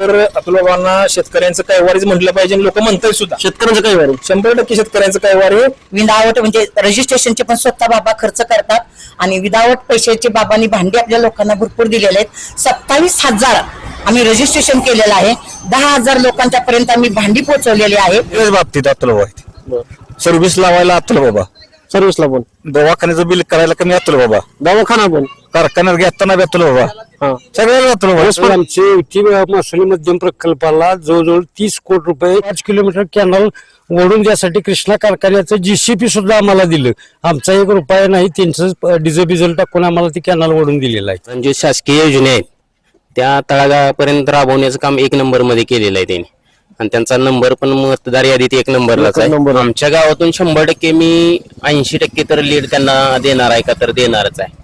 तर अतुल बाबांना शेतकऱ्यांचं काय वारीच म्हटलं पाहिजे लोक म्हणताय सुद्धा. शेतकऱ्यांचं काय वारी शंभर टक्के शेतकऱ्यांचं काय वारी विदावट म्हणजे रजिस्ट्रेशनचे पण स्वतः बाबा खर्च करतात आणि विदावट पैशाचे बाबांनी भांडी आपल्या लोकांना भरपूर दिलेले आहेत. सत्तावीस हजार आम्ही रजिस्ट्रेशन केलेलं आहे. दहा हजार लोकांच्या पर्यंत आम्ही भांडी पोहोचवलेली आहे. बाबतीत अतुल बाबा सर्व्हिस लावायला अतुल बाबा. सर्व्हिसला पण दवाखान्याचं बिल करायला कमी अतुल बाबा. दवाखाना पण कारखान्यात घेताना अतुल बाबा. हा. सगळ्याला अतुल बाबा. तर आमचे युती मासळी मध्यम प्रकल्पाला जवळजवळ तीस कोटी रुपये पाच किलोमीटर कॅनल ओढून द्यासाठी कृष्णा कारखान्याचं जीसीपी सुद्धा आम्हाला दिलं. आमचा एक रुपया नाही त्यांचं डिझेल बिझेल टाकून आम्हाला ती कॅनल ओढून दिलेलं आहे. आणि जे शासकीय योजना आहेत. त्या तळागाळापर्यंत राबवण्याचं काम एक नंबरमध्ये केलेलं आहे त्यांनी. आणि त्यांचा नंबर पण मतदार यादीत एक नंबरलाच आहे. आमच्या गावातून शंभर टक्के मी ऐंशी टक्के तर लीड त्यांना देणार आहे का तर देणारच आहे.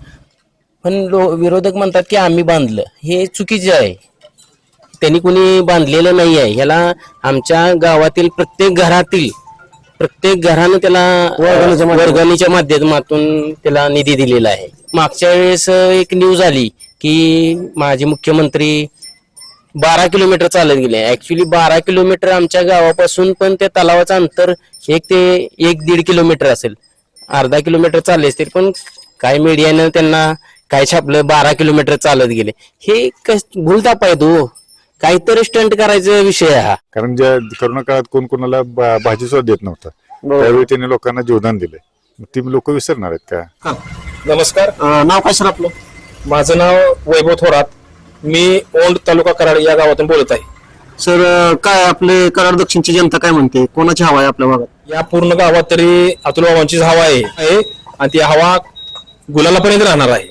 पण लो- विरोधक म्हणतात की आम्ही बांधलं. हे चुकीचे आहे. त्यांनी कोणी बांधलेलं नाही आहे. ह्याला आमच्या गावातील प्रत्येक घरातील प्रत्येक घरानं त्याला वर्गणीच्या माध्यमातून. त्याला निधी दिलेला आहे. मागच्या वेळेस एक न्यूज आली की माजी मुख्यमंत्री बारा किलोमीटर चालत गेले. ऍक्च्युली बारा किलोमीटर आमच्या गावापासून पण त्या तलावाचं अंतर एक ते एक दीड किलोमीटर असेल. अर्धा किलोमीटर चालले असतील पण काय मीडियानं त्यांना काय छापलं बारा किलोमीटर चालत गेले. हे कस भूलताप आहे तो काहीतरी स्टंट करायचा विषय आहे हा. कारण ज्या करोना काळात कोण कोणाला भाजी सुद्धा देत नव्हता. त्यावेळी त्यांनी लोकांना जीवदान दिले. ती लोक विसरणार आहेत का? नमस्कार. नाव काय सर आपलं? माझं नाव वैभव थोरात. मी ओंड तालुका कराड या गावातून बोलत आहे. सर काय आपले कराड दक्षिणची जनता काय म्हणते? कोणाची हवा आहे आपल्या भागात? या पूर्ण गावात तरी अतुल बाबांचीच हवा आहे आहे. आणि ती हवा गुलालापर्यंत राहणार आहे.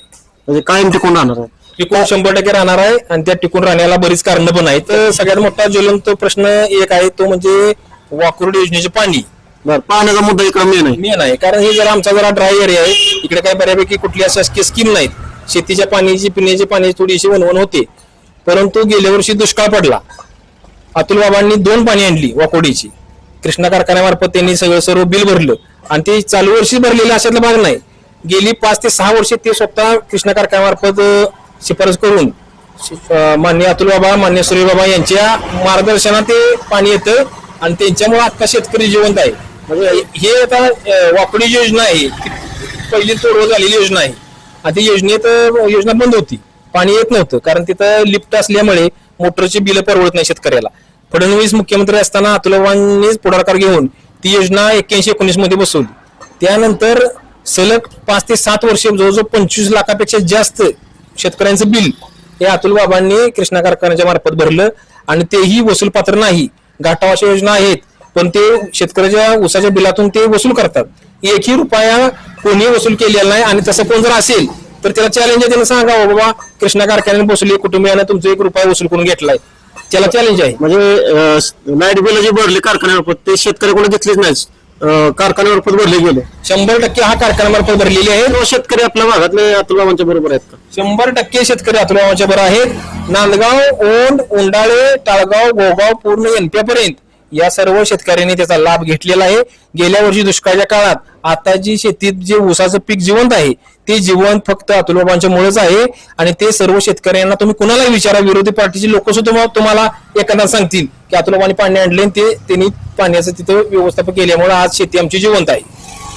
म्हणजे कायम टिकून राहणार आहे. टिकून शंभर टक्के राहणार आहे आणि त्या टिकून राहण्याला बरीच कारणं पण आहेत. तर सगळ्यात मोठा ज्वलंत प्रश्न एक आहे तो म्हणजे वाकुर्ड योजनेचे पाणी. बरं पाण्याचा मुद्दा इकडे मेन आहे. मेन आहे. कारण हे जरा आमचा जरा ड्राय एरिया आहे इकडे काय बऱ्यापैकी कुठली शासकीय स्कीम नाहीत. शेतीच्या पाण्याची पिण्याच्या पाण्याची थोडीशी वणवण होते. परंतु गेल्या वर्षी दुष्काळ पडला. अतुल बाबांनी दोन पाणी आणली वाकोडीची. कृष्णा कारखान्यामार्फत त्यांनी सगळं सर्व बिल भरलं. आणि ते चालू वर्षी भरलेलं अशातला भाग नाही. गेली पाच ते सहा वर्षे ते स्वतः कृष्णा कारखान्यामार्फत शिफारस करून मान्य अतुल बाबा मान्य सूर्य बाबा यांच्या मार्गदर्शनात ते पाणी येतं आणि त्यांच्यामुळे आता शेतकरी जिवंत आहे. म्हणजे हे आता अं, योजना आहे. पहिली तोडव झालेली योजना आहे. आधी योजनेत योजना बंद होती. पाणी येत नव्हतं. कारण तिथं लिफ्ट असल्यामुळे मोटरची बिलं परवडत नाही शेतकऱ्याला. फडणवीस मुख्यमंत्री असताना अतुलवांनीच पुढाकार घेऊन ती योजना एक्क्याऐंशी एकोणीसमध्ये बसवली. त्यानंतर सलग पाच ते सात वर्ष जवळजवळ पंचवीस लाखापेक्षा जास्त शेतकऱ्यांचं बिल हे अतुल बाबांनी कृष्णा कारखान्याच्या मार्फत भरलं. आणि तेही वसूल पात्र नाही. गाठावाच्या योजना आहेत. पण ते शेतकऱ्याच्या ऊसाच्या बिलातून ते वसूल करतात. एकही रुपया कोणी वसूल केलेला नाही आणि तसं कोण जर असेल तर त्याला चॅलेंज आहे. त्याला सांगा "हो बाबा कृष्णा कारखान्याने बसवली कुटुंबियानं तुमचा एक रुपया वसूल करून घेतलाय. त्याला चॅलेंज आहे. म्हणजे लाइट बिल जे भरले कारखान्यामार्फत ते शेतकऱ्याकडे घेतलेच नाहीच अं, कारखान्यामार्फत भरले गेले. शंभर टक्के हा कारखान्यामार्फत भरलेली आहे. शेतकरी आपल्या भागातले अतुल बाबांच्या बरोबर आहेत का? शंभर टक्के शेतकरी अतुलाबाच्या बरं आहेत. नांदगाव ओंड उंडाळे टाळगाव गोगाव पूर्ण एनपीआ पर्यंत. या सर्व शेतकऱ्यांनी त्याचा लाभ घेतलेला आहे. गेल्या वर्षी दुष्काळाच्या काळात आता जी शेतीत जे ऊसाचं पीक जिवंत आहे ते जिवंत फक्त अतुलबाबांच्या मुळेच आहे आणि ते सर्व शेतकऱ्यांना तुम्ही कुणालाही विचारा विरोधी पार्टीचे लोक सुद्धा तुम्हा- तुम्हाला एखादा सांगतील की अतुलबाबांनी पाणी आणले आणि ते त्यांनी पाण्याचं तिथं व्यवस्थापन केल्यामुळे आज शेती आमची जिवंत आहे.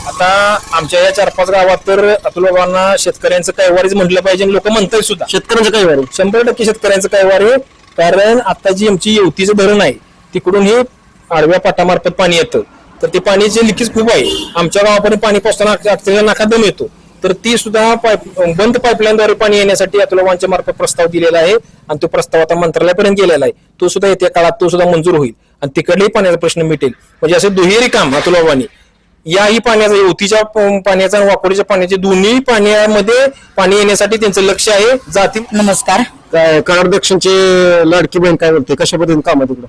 आता आमच्या या चार पाच गावात तर अतुलबाबांना शेतकऱ्यांचं काय वारीच म्हटलं पाहिजे लोक म्हणताय सुद्धा. शेतकऱ्यांचं काय वारी शंभर टक्के शेतकऱ्यांचं काय वार आहे. कारण आता जी आमची येवतीचं धरण आहे तिकडून हे आडव्या पाटामार्फत पाणी येतं. तर ते पाणीचे लिकेज खूप आहे. आमच्या गावापर्यंत पाणी पोचताना अक्षरशः नाका दम येतो. तर ती सुद्धा पाईप बंद पाईपलाईनद्वारे पाणी येण्यासाठी अतुलवांच्या मार्फत प्रस्ताव दिलेला आहे. आणि तो प्रस्ताव आता मंत्रालयापर्यंत गेलेला आहे. तो सुद्धा येत्या काळात तो सुद्धा मंजूर होईल. आणि तिकडलेही पाण्याचा प्रश्न मिटेल. म्हणजे असे दुहेरी काम अतुलबाबांनी याही पाण्याचा युतीच्या पाण्याचा आणि वाकोडीच्या पाण्याचे दोन्ही पाण्यामध्ये पाणी येण्यासाठी त्यांचं लक्ष आहे. जाती नमस्कार. काय कराड दक्षिणचे लाडकी बहीण काय बोलते कशा पद्धतीने काम आहे तिकडं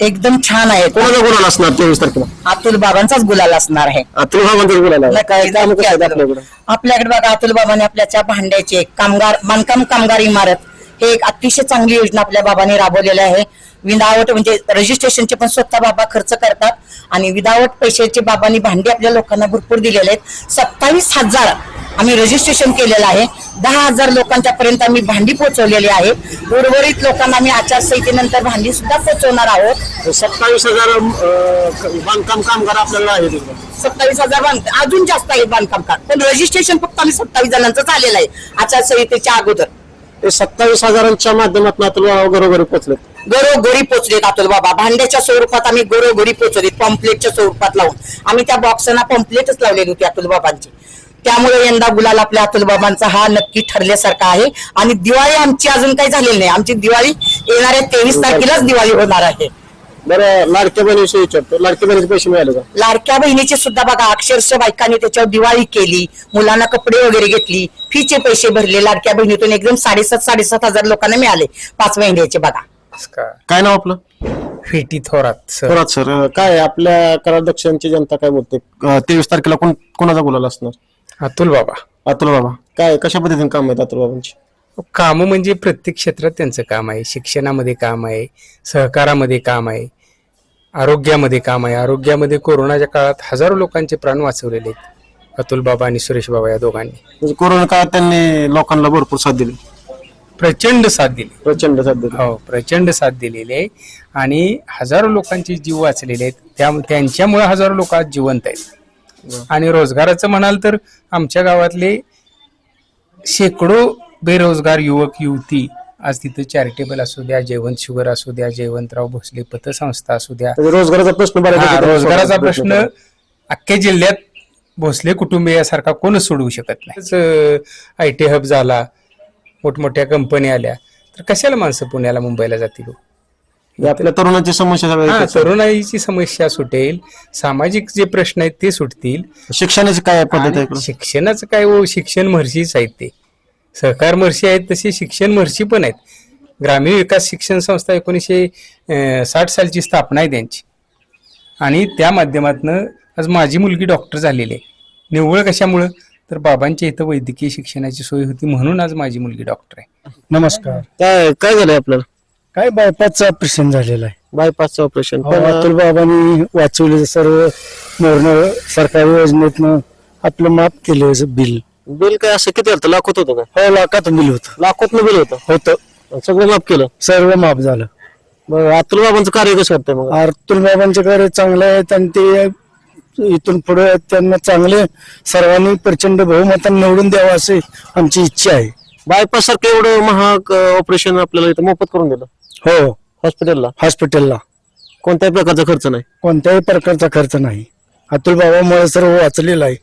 एकदम छान आहे. कोणाचा गुन्हा असणार तेवीस तारखेला? अतुल बाबांचाच गुलाल असणार आहे. अतुल बाबांचा काय काम कसं. आपल्याकडं आपल्याकडे बघा अतुल बाबांनी आपल्याच्या भांड्याचे कामगार बांधकाम कामगार इमारत. हे एक अतिशय चांगली योजना आपल्या बाबांनी राबवलेली आहे. विदावट म्हणजे रजिस्ट्रेशनचे पण स्वतः बाबा खर्च करतात आणि विदावट पैशाचे बाबांनी भांडी आपल्या लोकांना भरपूर दिलेले आहेत. सत्तावीस हजार आम्ही रजिस्ट्रेशन केलेलं आहे. दहा हजार लोकांच्या पर्यंत आम्ही भांडी पोहोचवलेली आहे. उर्वरित लोकांना आम्ही आचारसंहितेनंतर भांडी सुद्धा पोहोचवणार आहोत. सत्तावीस हजार बांधकाम कामगार आपल्याला इकडे. सत्तावीस हजार बांध अजून जास्त आहे बांधकाम काम पण रजिस्ट्रेशन फक्त आम्ही सत्तावीस जणांचं झालेलं आहे. आचारसंहितेच्या अगोदर. ते सत्तावीस हजारांच्या माध्यमातून अतुल घरोघरी पोहोचलेत. घरोघरी पोचलेत अतुल बाबा. भांड्याच्या स्वरूपात आम्ही घरोघरी पोचलेत पॉम्पलेटच्या स्वरूपात लावून. आम्ही त्या बॉक्सना पॉम्पलेटच लावलेली होती अतुल बाबांची. त्यामुळे यंदा गुलाल आपल्या अतुल बाबांचा हा नक्की ठरल्यासारखा आहे. आणि दिवाळी आमची अजून काही झालेली नाही. आमची दिवाळी येणाऱ्या तेवीस तारखेलाच दिवाळी होणार आहे. बरं लाडक्या बहिणीविषयी विचारतो. लाडक्या बहिणीचे पैसे मिळाले का? लाडक्या बहिणीची सुद्धा बघा अक्षरशः बायकांनी त्याच्यावर दिवाळी केली मुलांना कपडे वगैरे घेतली फीचे पैसे भरले लाडक्या बहिणीतून एकदम साडेसात साडेसात हजार लोकांना मिळाले. पाच महिन्याचे बघा. काय नाव आपलं? फेटी थोरात सर. थोरात सर. अं, काय आपल्या कराड दक्षिणची जनता काय बोलते? तेवीस तारखेला कोण कोणाचा गुलाल असणार? अतुल बाबा. अतुल बाबा. काय कशा पद्धतीने काम आहेत अतुल बाबांची? काम म्हणजे प्रत्येक क्षेत्रात त्यांचं काम आहे. शिक्षणामध्ये काम आहे सहकारामध्ये काम आहे. आरोग्यामध्ये काम आहे. आरोग्यामध्ये कोरोनाच्या काळात हजारो लोकांचे प्राण वाचवलेले आहेत. अतुल बाबा आणि सुरेश बाबा या दोघांनी. म्हणजे कोरोना काळात त्यांनी लोकांना भरपूर साथ दिली. प्रचंड साथ दिली. प्रचंड साथ दिली. हो प्रचंड साथ दिलेली आहे. आणि हजारो लोकांचे जीव वाचलेले आहेत. त्या त्यांच्यामुळे हजारो लोक आज जिवंत आहेत. आणि रोजगाराचं म्हणाल तर आमच्या गावातले शेकडो बेरोजगार युवक युवती आज तिथं चॅरिटेबल असू द्या जयवंत शुगर असू द्या जयवंतराव भोसले पतसंस्था असू द्या म्हणजे रोजगाराचा प्रश्न हा, रोजगाराचा प्रश्न अख्ख्या जिल्ह्यात भोसले कुटुंबियासारखा कोणच सोडवू शकत नाही आय टी हब झाला मोठमोठ्या कंपन्या आल्या तर कशाला माणसं पुण्याला मुंबईला जातील हो? म्हणजे आपल्या तरुणांची समस्या हा. तरुणाईची समस्या सुटेल सामाजिक जे प्रश्न आहेत ते सुटतील शिक्षणाची काय पद्धत आणि? शिक्षणाचं काय हो शिक्षण महर्षीच आहेत ते सहकार महर्षी आहेत तसे शिक्षण महर्षी पण आहेत. ग्रामीण विकास शिक्षण संस्था एकोणीसशे साठ सालची स्थापना आहे त्यांची. आणि त्या माध्यमातनं आज माझी मुलगी डॉक्टर झालेली आहे. निव्वळ कशामुळं? तर बाबांच्या इथं वैद्यकीय शिक्षणाची सोय होती म्हणून आज माझी मुलगी डॉक्टर आहे. नमस्कार. काय काय झालंय आपल्याला? काय बायपासचं ऑपरेशन झालेलं आहे. बायपासचं ऑपरेशन अतुल बाबांनी वाचवले सर्व मोरण सरकारी योजनेतनं आपलं माफ केलं बिल. बिल काय असं किती होतं? लाखोत होतं का हो लाखात बिल होतं. लाखोत बिल होतं? होतं. सगळं माफ केलं? सर्व माफ झालं. बरं अतुल बाबांचं कार्य कसं वाटतंय मग? अतुल बाबांचे कार्य चांगले आहेत आणि ते इथून पुढे त्यांना चांगले सर्वांनी प्रचंड बहुमताने निवडून द्यावं असे आमची इच्छा आहे. बायपास सारखं एवढं महाग ऑपरेशन आपल्याला इथं मोफत करून दिलं? हो. हॉस्पिटलला हॉस्पिटलला कोणत्याही प्रकारचा खर्च नाही? कोणत्याही प्रकारचा खर्च नाही. अतुल बाबामुळे सर्व वाचलेलं आहे.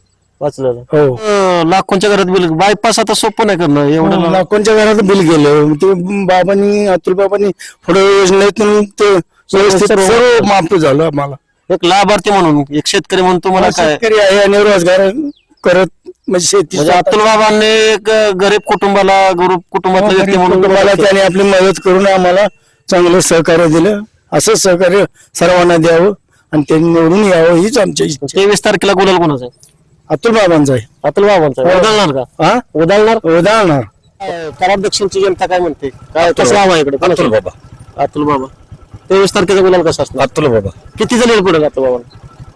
वाचलेला. हो. अं, लाखोंच्या घरात बिल बायपास आता सोपं नाही करणं एवढं ला- लाखोंच्या घरात बिल गेलं. ते बाबांनी अतुल बाबांनी पुढे योजनेतून ते व्यवस्थित सर्व- सर्व माफ झालं आम्हाला. एक लाभार्थी म्हणून एक शेतकरी म्हणून तुम्हाला काय? शेतकरी आहे आणि रोजगार करत म्हणजे शेती म्हणजे अतुल बाबांनी एक गरीब कुटुंबाला गरीब कुटुंबातला व्यक्ती म्हणून तुम्हाला त्याने आपली मदत करून आम्हाला चांगलं सहकार्य दिलं. असं सहकार्य सर्वांना द्यावं आणि त्यांनी निवडून यावं हीच आमची इच्छा. तेवीस तारखेला गुलाल कोणाचा आहे? अतुल बाबांचा आहे अतुल बाबांचा. हो. उधळणार का? हा? उधळणार? उदाहरणार कराड दक्षिणची जनता काय म्हणते? काय कसं नाव आहे इकडे? अतुल बाबा. अतुल बाबा. तेवीस तारखेचा गुलाल कसा असणार? अतुल बाबा. किती जण पडेल अतुल बाबा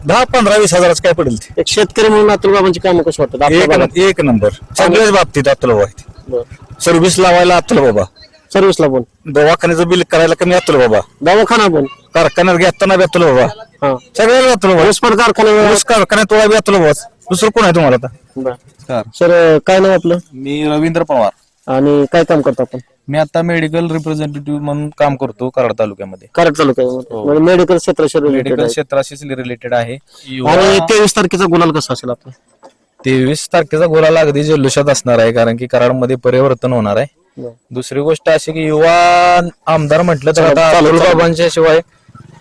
दहा पंधरा वीस हजाराचं काय पडेल ते? एक शेतकरी म्हणून अतुल बाबांची कामं वाटतात? आपल्या एक भागात? एक नंबर. सगळ्याच बाबतीत अतुल बाबा आहेत. बरं. सर्व्हिस लावायला अतुल बाबा. सर्व्हिसला पण? दवाखान्याचं बिल करायला कमी अतुल बाबा. दवाखाना पण? कारखान्यात घेताना बी अतुल बाबा. हा. सगळ्याला अतुल बाबा. ऊस पण कारखाना ऊस कारखान्यात तोळा बी अतुल बाबा दुसरं कोण आहे तुम्हाला आता? सर. काय नाव आपलं? मी रवींद्र पवार. आणि काय काम करतो आपण? मी आता मेडिकल रिप्रेझेंटेटिव्ह म्हणून काम करतो कराड तालुक्यामध्ये. कराड तालुक्यामध्ये. म्हणजे मेडिकल क्षेत्राशी related मेडिकल आहे. क्षेत्राशीच रिलेटेड आहे. आणि तेवीस तारखेचा गुलाल कसा असेल आपला? तेवीस तारखेचा गोलाला अगदी जल्लोषात असणार आहे कारण की कराडमध्ये परिवर्तन होणार आहे. दुसरी गोष्ट अशी की युवा आमदार म्हटलं तर आता अतुल. बाबांच्या शिवाय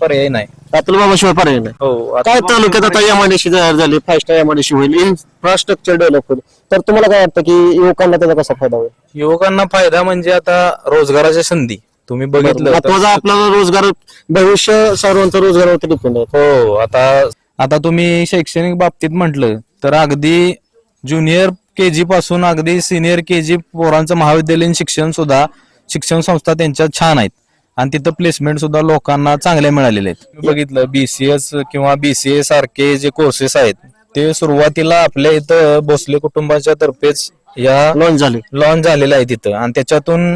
पर्याय नाही. अतुल बाबा शिवाय पर्याय नाही. हो काय अतुल तालुक्यात आता एमआयडीसी तयार झाली फाय स्टार एमआयडीसी होईल इन्फ्रास्ट्रक्चर डेव्हलप होईल. तर तुम्हाला काय वाटतं की युवकांना त्याचा कसा फायदा होईल? युवकांना फायदा म्हणजे आता रोजगाराच्या संधी. तुम्ही बघितलं तर- महत्त्वाचा आपल्याला रोजगार भविष्य सर्वांचा रोजगारावरती डिपेंड आहे. हो आता आता तुम्ही शैक्षणिक बाबतीत म्हटलं तर अगदी ज्युनियर के जी पासून अगदी सिनियर के जी पोरांचं महाविद्यालयीन शिक्षण सुद्धा शिक्षण संस्था त्यांच्या छान आहेत. आणि तिथं प्लेसमेंट सुद्धा लोकांना चांगल्या मिळालेले आहेत. मी बघितलं बीसीएस किंवा बीसीए सारखे जे कोर्सेस आहेत ते सुरुवातीला आपल्या इथं भोसले कुटुंबाच्या तर्फेच या लॉन्च झाले. लॉन्च झालेलं आहे तिथं. आणि त्याच्यातून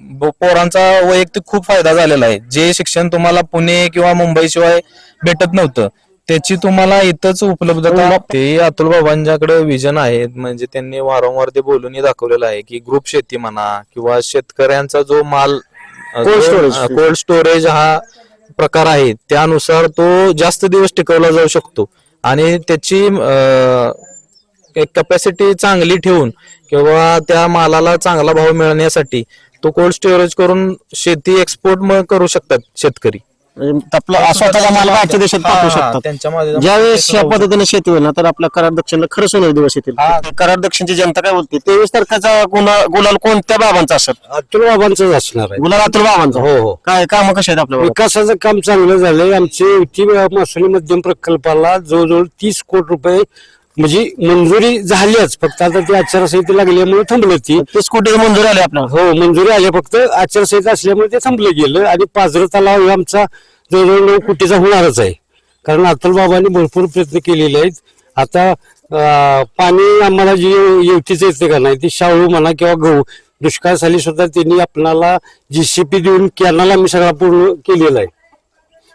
ब- पोरांचा वैयक्तिक खूप फायदा झालेला आहे. जे शिक्षण तुम्हाला पुणे किंवा मुंबई शिवाय भेटत नव्हतं त्याची तुम्हाला इथंच उपलब्धता ते अतुल बाबांच्याकडे विजन आहे म्हणजे त्यांनी वारंवार ते बोलून दाखवलेलं आहे की ग्रुप शेती म्हणा किंवा शेतकऱ्यांचा जो माल Cold storage. कोल्ड स्टोरेज हा प्रकार आहे. त्यानुसार तो जास्त दिवस टिकवला जाऊ शकतो. आणि त्याची कॅपॅसिटी चांगली ठेवून किंवा त्या मालाला चांगला भाव मिळण्यासाठी तो कोल्ड स्टोरेज करून शेती एक्सपोर्ट करू शकतात शेतकरी. म्हणजे आपला स्वतःचा माल बाहेरच्या देशात पाठवू शकतात. त्यांच्या ज्यावेळेस या पद्धतीने शेती होईल ना तर आपल्या करार दक्षिणला खरं सोनेरी दिवस येतील. करार दक्षिणची जनता काय बोलते? तेवीस तारखेचा गुन्हा गुलाल कोणत्या बाबांचा असेल? अतुल बाबांचंच असणार आहे. गुलाल अतुल बाबांचा? हो हो. काय काम कसे आहेत आपल्या? विकासाचं काम चांगलं झालंय. आमचे युती मध्यम प्रकल्पाला जवळजवळ तीस कोटी रुपये म्हणजे मंजुरी झालीच फक्त आता ती आचारसंहिता लागल्यामुळे थांबलं ती तीस कोटी मंजूर आले आपल्याला. हो मंजुरी आली. फक्त आचारसंहिता असल्यामुळे ते थांबलं गेलं आणि पाझर तलाव हे आमचा जवळजवळ नऊ कोटीचा होणारच आहे. कारण अतुल बाबांनी भरपूर प्रयत्न केलेले आहेत. आता अं, पाणी आम्हाला जी येवतीच येते का नाही ती शाळू म्हणा किंवा गहू दुष्काळाखाली सुद्धा त्यांनी आपणाला जीसीपी देऊन कॅनल आम्ही सगळा पूर्ण केलेला आहे.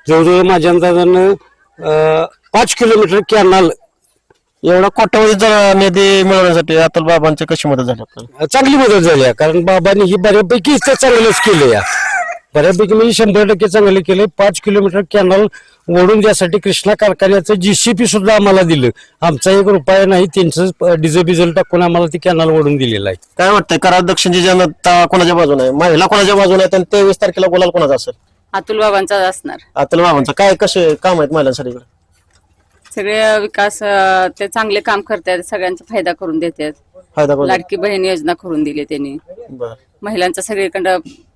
जवळजवळ माझ्या अंदाजानं अं, पाच किलोमीटर कॅनल एवढा कोट्यावधी जर निधी मिळवण्यासाठी अतुल बाबांची कशी मदत झाली आपल्याला? चांगली मदत झाली आहे कारण बाबांनी ही बऱ्यापैकी चांगलंच केलं या बऱ्यापैकी म्हणजे शंभर टक्के चांगलं केलंय पाच किलोमीटर कॅनल ओढून द्यासाठी कृष्णा कारखान्याचं जीसीपी सुद्धा आम्हाला दिलं. आमचा एक रुपया नाही त्यांचं डिझेल बिझेल टाकून आम्हाला ती कॅनल ओढून दिलेलं आहे. काय वाटतंय? करार दक्षिणची जनता कोणाच्या बाजूने आहे? महिला कोणाच्या बाजूने आहेत आणि तेवीस तारखेला गुलाल कोणाचा असेल? अतुल बाबांचा असणार. अतुल बाबांचा. काय कसे काम आहेत महिलांसाठी? इकडे सगळे विकास अं, ते चांगले काम करतात सगळ्यांचा फायदा करून देतात. फायदा करून लाडकी बहीण योजना करून दिली त्यांनी. बरं. महिलांचा सगळीकडं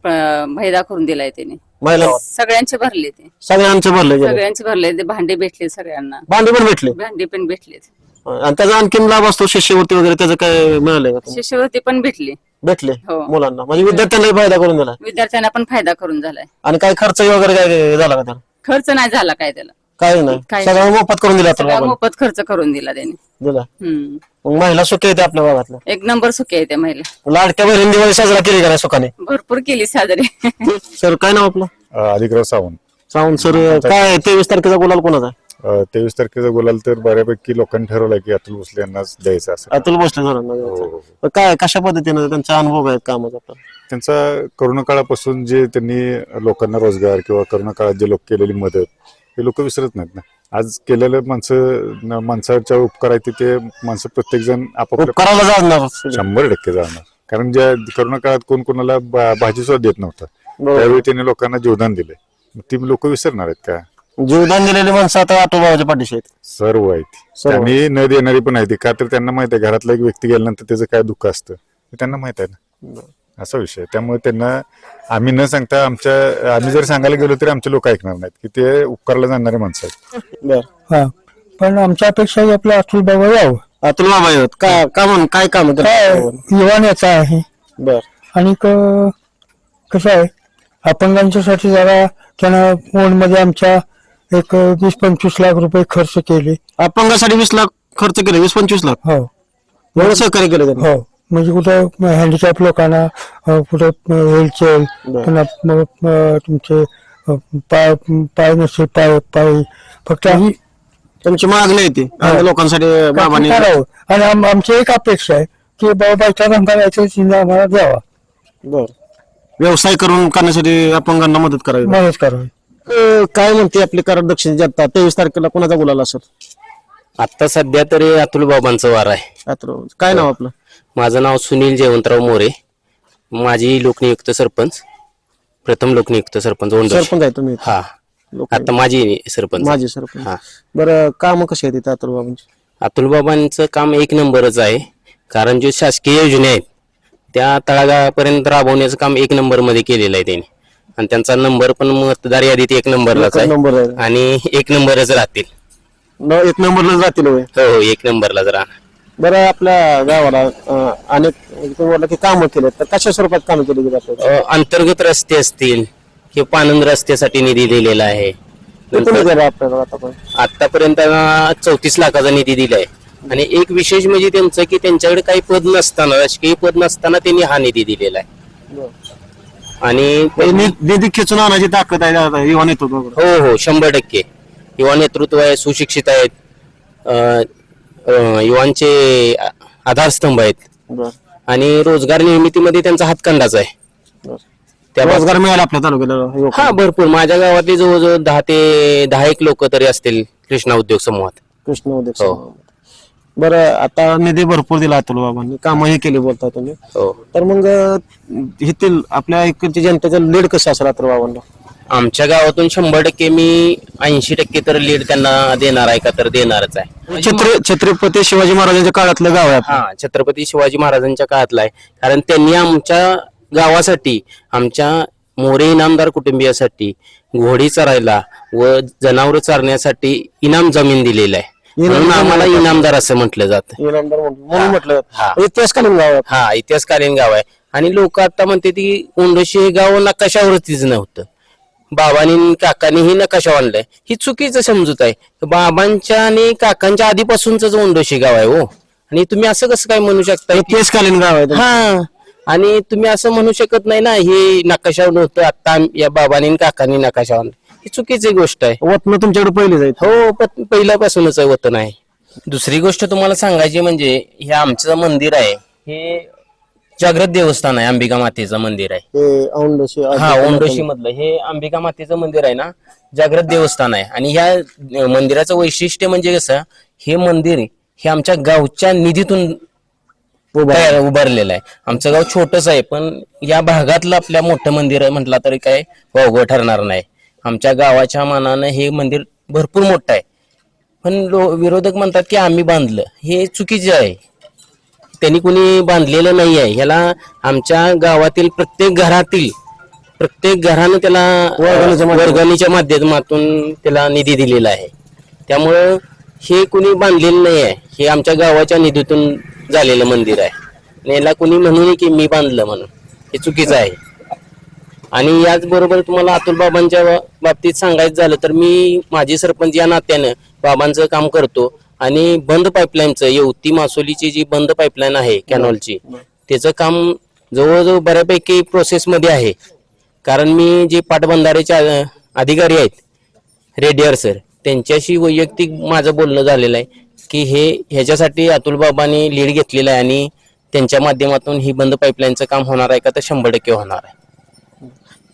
अं, फायदा करून दिलाय त्यांनी. महिला सगळ्यांचे भरले ते. सगळ्यांचे भरले गेले. सगळ्यांचे भरले ते भांडे भेटले सगळ्यांना. भांडी पण भेटले. भांडे पण भेटलेत. आणि त्याचा आणखीन लाभ असतो शिष्यवृत्ती वगैरे त्याचं काय मिळालंय का? तुम्हाला? शिष्यवृत्ती पण भेटली. भेटले हो. मुलांना. म्हणजे विद्यार्थ्यांना फायदा करून दिला विद्यार्थ्यांना पण फायदा करून झालाय. आणि काय खर्च वगैरे काय झाला का त्याला? खर्च नाही झाला काय त्याला. काही नाही. काही सगळं मोफत करून दिला सगळा मोफत खर्च करून दिला त्यांनी. दिला. हम्म. मग महिला सुखी येते आपल्या भागातल्या एक नंबर सुखी आहे त्या महिला. लाडक्या बहिणी दिवाळी साजरा केली का नाही सुखाने? भरपूर केली साजरी. सर काय नाव आपलं? अं, अधिग्रह सावंत. सावंत सर काय तेवीस तारखेचा गुलाल कोणाचा आहे? तेवीस तारखेचा बोलाल तर बऱ्यापैकी लोकांनी ठरवलंय की अतुल भोसले यांनाच द्यायचं असं. अतुल भोसले सरांना हो. पण काय कशा पद्धतीने त्यांचा अनुभव आहेत कामाचा आपल्याला त्यांचा करोना काळापासून जे त्यांनी लोकांना रोजगार किंवा करोना काळात जे लोक केलेली मदत हे लोक विसरत नाहीत ना. आज केलेलं माणसं माणसाच्या उपकार आहेत ते माणसं प्रत्येक जण आपापल्या उपकाराला जाणार. शंभर टक्के जाणार. कारण ज्या करोना काळात कोण कोणाला भा- भाजी सुद्धा देत नव्हता. बरोबर. त्यावेळी त्यांनी लोकांना जीवदान दिले. ती लोक विसरणार आहेत का? जीवदान दिलेली माणसं आता अतुल बाबाच्या पाठीशी आहेत. सर्व आहेत सर्व. त्यांनी न देणारी पण आहेत का तर त्यांना माहीत आहे घरातला एक व्यक्ती गेल्यानंतर त्याचं काय दुःख असतं. हे त्यांना माहीत आहे ना. असा विषय. त्यामुळे त्यांना आम्ही न सांगता आमच्या आम्ही जर सांगायला गेलो तरी आमचे लोक ऐकणार नाहीत की ते उपकारला जाणारे माणसं आहेत. बर. हा. पण आमच्या अपेक्षा आपलं अतुल बाबा यावं. अतुल बाबा आहेत का का म्हण काय काम? युवा नेता आहे. बर. आणि क- कसं आहे अपंगांच्यासाठी जरा त्यानं मध्ये आमच्या एक वीस पंचवीस लाख रुपये खर्च केले. अपंगासाठी वीस लाख खर्च केले वीस पंचवीस लाख? हो. एवढं सहकार्य केलं त्यांनी? हो. म्हणजे कुठं हँडिकॅप लोकांना कुठं व्हीलचेअर. पुन्हा म- तुमचे पाय पाय नसेल पाय पाय. फक्त आम्ही त्यांची मागणी आहे ती. आणि लोकांसाठी बाबांनी करावं आणि आम- आमची एक अपेक्षा आहे की बाबा यायचं चिन्ह आम्हाला द्यावा. बर. व्यवसाय करून करण्यासाठी अपंगांना मदत करावी. मदत करावी. अं, काय म्हणते आपली करार दक्षिण जनता? तेवीस तारखेला कोणाचा गुलाल असेल? आता सध्या तरी अतुल बाबांचं वार आहे. अतुल. काय नाव आपलं? माझं नाव सुनील जयवंतराव मोरे. माझी लोकनियुक्त सरपंच प्रथम लोकनियुक्त सरपंच ओंडोश. सरपंच आहे तुम्ही हा. लोक- आता माझी सरपंच. माझे सरपंच. हा. बरं काम कशी आहे तिथे अतुल बाबांची अतुल बाबांचं काम एक नंबरच आहे. कारण जे शासकीय योजना आहेत त्या तळागाळापर्यंत राबवण्याचं काम एक नंबरमध्ये केलेलं आहे त्यांनी. आणि त्यांचा नंबर पण मतदार यादीत एक नंबरलाच आहे. नंबर आहे. आणि एक नंबरच राहतील. न- एक नंबरला जातील होय. हो हो एक नंबरलाच राहणार. बरं आपल्या गावाला अं, अनेक तुम्ही म्हटलं की कामं केले तर कशा स्वरूपात कामं केली गेली आपल्या अ, अंतर्गत रस्ते असतील किंवा पानंद रस्त्यासाठी निधी दिलेला आहे. ते कोणी दिलं आपल्याला आता पण? आतापर्यंत चौतीस लाखाचा निधी दिलाय. आणि एक विशेष म्हणजे त्यांचं की त्यांच्याकडे काही पद नसताना राजकीय पद नसताना त्यांनी हा निधी दिलेला आहे. आणि हे नि- निधी खेचून आणायची ताकद आहे आता युवा नेतृत्व हो हो शंभर टक्के. युवा नेतृत्व आहे सुशिक्षित आहेत. अ, अ, युवांचे आ- आधारस्तंभ आहेत. आणि रोजगार निर्मितीमध्ये त्यांचा हातखंडाच आहे. त्या रोजगार मिळाला आपल्या तालुक्याला. हा भरपूर. माझ्या गावातले जवळजवळ दहा ते दहा एक लोक तरी असतील कृष्णा उद्योग समूहात. कृष्ण उद्योग हो. बरं आता निधी भरपूर दिला अतुल बाबांनी. कामही केली बोलता तुम्ही. हो. तर मग अं, इथील आपल्या इकडच्या जनतेचं लीड कसं असेल अतुल बाबांना? आमच्या गावातून शंभर टक्के मी ऐंशी टक्के तर लीड त्यांना देणार आहे का तर देणारच आहे. छत्र छत्रपती शिवाजी महाराजांच्या काळातलं गाव आहे. हा छत्रपती शिवाजी महाराजांच्या काळातला आहे. कारण त्यांनी आमच्या गावासाठी आमच्या मोरे इनामदार कुटुंबियासाठी घोडी चरायला व जनावर चारण्यासाठी इनाम जमीन दिलेलं आहे. म्हणून आम्हाला इनामदार असं म्हटलं जातं. इनामदार म्हणून म्हणून म्हटलं हा. इतिहासकालीन गाव आहे. हा इतिहासकालीन गाव आहे. आणि लोक आता म्हणते ती ओंडोशी हे गाव नकाशावरतीच नव्हतं. बाबांनी काकांनी ही नकाशा आणलंय. ही चुकीचं समजूत आहे. बाबांच्या आणि काकांच्या आधीपासूनच ओंडोशी गाव आहे हो. आणि तुम्ही असं कसं काय म्हणू शकता? की- इतिहासकालीन गाव आहे. हा. आणि तुम्ही असं म्हणू शकत नाही ना हे नकाशावर नव्हतं आता या बाबांनी आणि काकांनी नकाशावर आणलं. ही चुकीची गोष्ट आहे. वतन तुमच्याकडे पहिले जाईल हो पहिल्यापासूनच आहे वतन आहे. दुसरी गोष्ट तुम्हाला सांगायची म्हणजे हे आमचं मंदिर आहे. हे जागृत देवस्थान आहे अंबिका मातेचं मंदिर आहे. हे औंढशी हा ओंडोशी मधलं. हे अंबिका मातेचं मंदिर आहे ना जागृत देवस्थान आहे. आणि ह्या मंदिराचं वैशिष्ट्य म्हणजे कसं हे मंदिर हे आमच्या गावच्या निधीतून तयार उभारलेलं आहे. आमचं गाव छोटच आहे पण या भागातलं आपल्या मोठं मंदिर आहे म्हटलं तरी काय वावगं ठरणार नाही. आमच्या गावाच्या मानानं हे मंदिर भरपूर मोठं आहे. पण लो- विरोधक म्हणतात की आम्ही बांधलं. हे चुकीचे आहे. त्यांनी कुणी बांधलेलं नाही आहे ह्याला आमच्या गावातील प्रत्येक घरातील प्रत्येक घरानं त्याला वर्गणीच्या माध्यमातून. त्याला निधी दिलेला आहे. त्यामुळं हे कुणी बांधलेलं नाही आहे हे आमच्या गावाच्या निधीतून झालेलं मंदिर आहे. आणि याला कुणी म्हणू नये की मी बांधलं म्हणून. हे चुकीचं आहे. आणि याचबरोबर तुम्हाला अतुल बाबांच्या बाबतीत सांगायचं झालं तर मी माझी सरपंच या नात्यानं बाबांचं काम करतो. आणि बंद पाईपलाईनचं येवती मासोलीची जी बंद पाईपलाईन आहे कॅनॉलची त्याचं काम जवळजवळ बऱ्यापैकी प्रोसेसमध्ये आहे. कारण मी जे पाटबंधारेचे अधिकारी आहेत रेडियर सर त्यांच्याशी वैयक्तिक माझं बोलणं झालेलं आहे की हे ह्याच्यासाठी अतुल बाबांनी लीड घेतलेलं आहे आणि त्यांच्या माध्यमातून ही बंद पाईपलाईनचं काम होणार आहे का? तर शंभर टक्के होणार आहे.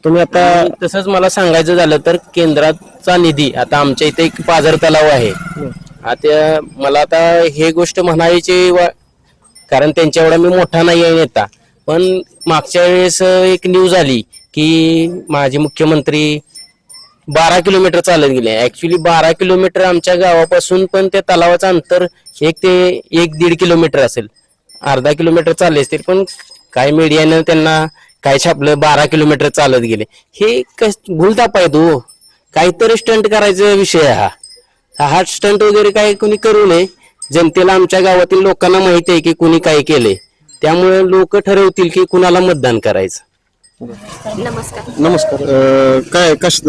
तुम्ही आता तसंच मला सांगायचं झालं तर केंद्राचा निधी आता आमच्या इथे एक पाझर तलाव आहे. आता मला आता हे गोष्ट म्हणायची वा- कारण त्यांच्या एवढा मी मोठा नाही आहे नेता. पण मागच्या वेळेस एक न्यूज आली की माझे मुख्यमंत्री बारा किलोमीटर चालत गेले. ऍक्च्युली बारा किलोमीटर आमच्या गावापासून पण त्या तलावाचं अंतर एक ते एक दीड किलोमीटर असेल. अर्धा किलोमीटर चालले असतील पण काय मीडियानं त्यांना काय छापलं बारा किलोमीटर चालत गेले. हे कस भूलताप आहे हो. काहीतरी स्टंट करायचा विषय आहे हा. हा स्टंट वगैरे काही कोणी करू नये. जनतेला आमच्या गावातील लोकांना माहिती आहे की कुणी काय केले त्यामुळे लोक ठरवतील की कुणाला मतदान करायचं. नमस्कार. अं, काय कश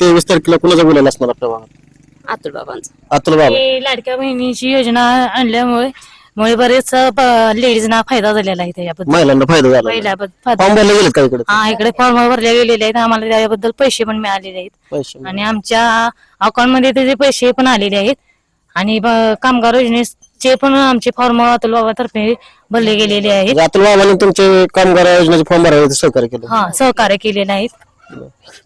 तेवीस तारखेला कुणाचा बोलायला असणार आपल्या भागात अतुल बाबांचं. अतुल बाबा. हे लाडक्या बहिणीची योजना आणल्यामुळे मुळे बरेच लेडीजना फायदा झालेला आहे त्याच्याबद्दल. महिलांना फायदा झाला. पहिल्या फॉर्म भरले गेलेत का इकडे? हा इकडे फॉर्म भरले गेलेले आहेत. आम्हाला त्याच्याबद्दल पैसे पण मिळालेले आहेत. पैसे आणि आमच्या अकाउंटमध्ये त्याचे पैसे पण आलेले आहेत. आणि ब- कामगार योजनेचे पण आमचे फॉर्म अतुल बाबा तर्फे भरले गेलेले आहेत. म्हणजे अतुल बाबांनी तुमचे कामगार योजनेचे फॉर्म भरायला सहकार्य केलं. हा सहकार्य केलेले आहेत.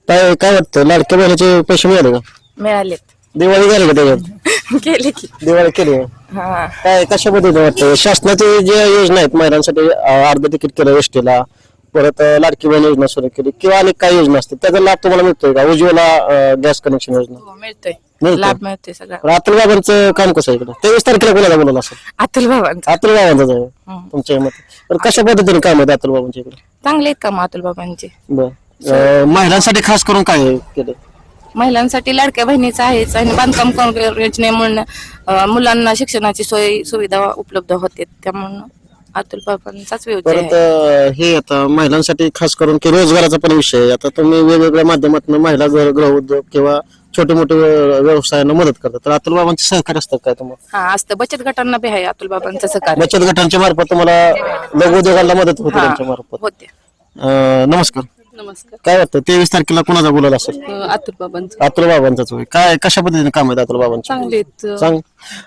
काय काय वाटतं? लाडक्या बहिणीचे पैसे मिळाले का? मिळालेत. दिवाळी झाली का त्याच्यात केले की. दिवाळी केली. का? काय कशा पद्धतीने वाटतं शासनाचे जे योजना आहेत महिलांसाठी अं, अर्ध तिकीट केलं एसटीला परत अं, लाडकी बहीण योजना सुरू केली किंवा अनेक काही योजना असतात त्याचा लाभ तुम्हाला मिळतोय का? उज्ज्वला गॅस कनेक्शन योजना. मिळतोय. मिळतोय? लाभ मिळतोय सगळा. तर अतुल बाबांचं काम कसं आहे इकडे? तेवीस तारखेला कोणाला बोलवलं असेल? अतुल बाबांचं. अतुल बाबांचं आहे तुमच्या मते. तर कशा पद्धतीने काम आहे अतुल बाबांच्या इकडे? चांगले आहेत काम अतुल बाबांचे. बर अं, महिलांसाठी खास करून काय केलं? महिलांसाठी लाडक्या बहिणीचं आहेच आणि बांधकाम कामगार योजनेमुळे अं, मुलांना शिक्षणाची सोय सुविधा उपलब्ध होते. त्यामुळं अतुल बाबांचाच व्यवसाय परत आहे अं, हे आता महिलांसाठी खास करून की रोजगाराचा पण विषय आहे. आता तुम्ही वेगवेगळ्या माध्यमातून महिला गृह गृह उद्योग किंवा छोटे मोठे व्य- व्यवसायांना मदत करतात तर अतुल बाबांचे सहकार्य असतात काय तुम्हाला? हा असतं. बचत गटांना बी आहे अतुल बाबांचं सहकार्य. बचत गटांच्या मार्फत तुम्हाला लघु उद्योगाला मदत होते हा, त्यांच्या मार्फत. होते. अं, नमस्कार. नमस्कार. काय वाटतं तेवीस तारखेला कोणाचा बोलायला असेल? अतुल बाबांचं. अतुल बाबांचाच होय. काय कशा पद्धतीने काम आहेत अतुल बाबांचे? चांगले सांग